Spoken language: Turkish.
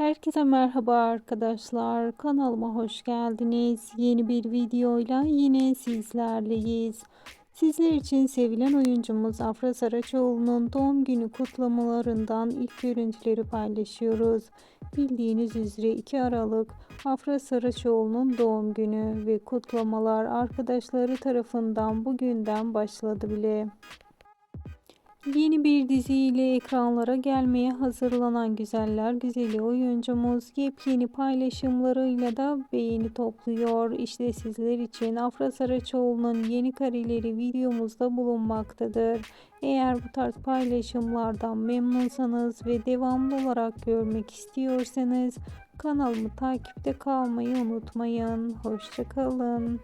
Herkese merhaba arkadaşlar. Kanalıma hoş geldiniz. Yeni bir videoyla yine sizlerleyiz. Sizler için sevilen oyuncumuz Afra Saraçoğlu'nun doğum günü kutlamalarından ilk görüntüleri paylaşıyoruz. Bildiğiniz üzere 2 Aralık Afra Saraçoğlu'nun doğum günü ve kutlamalar arkadaşları tarafından bugünden başladı bile. Yeni bir diziyle ekranlara gelmeye hazırlanan güzeller güzeli oyuncumuz yepyeni paylaşımlarıyla da beğeni topluyor. İşte sizler için Afra Saraçoğlu'nun yeni kareleri videomuzda bulunmaktadır. Eğer bu tarz paylaşımlardan memnunsanız ve devamlı olarak görmek istiyorsanız kanalımı takipte kalmayı unutmayın. Hoşçakalın.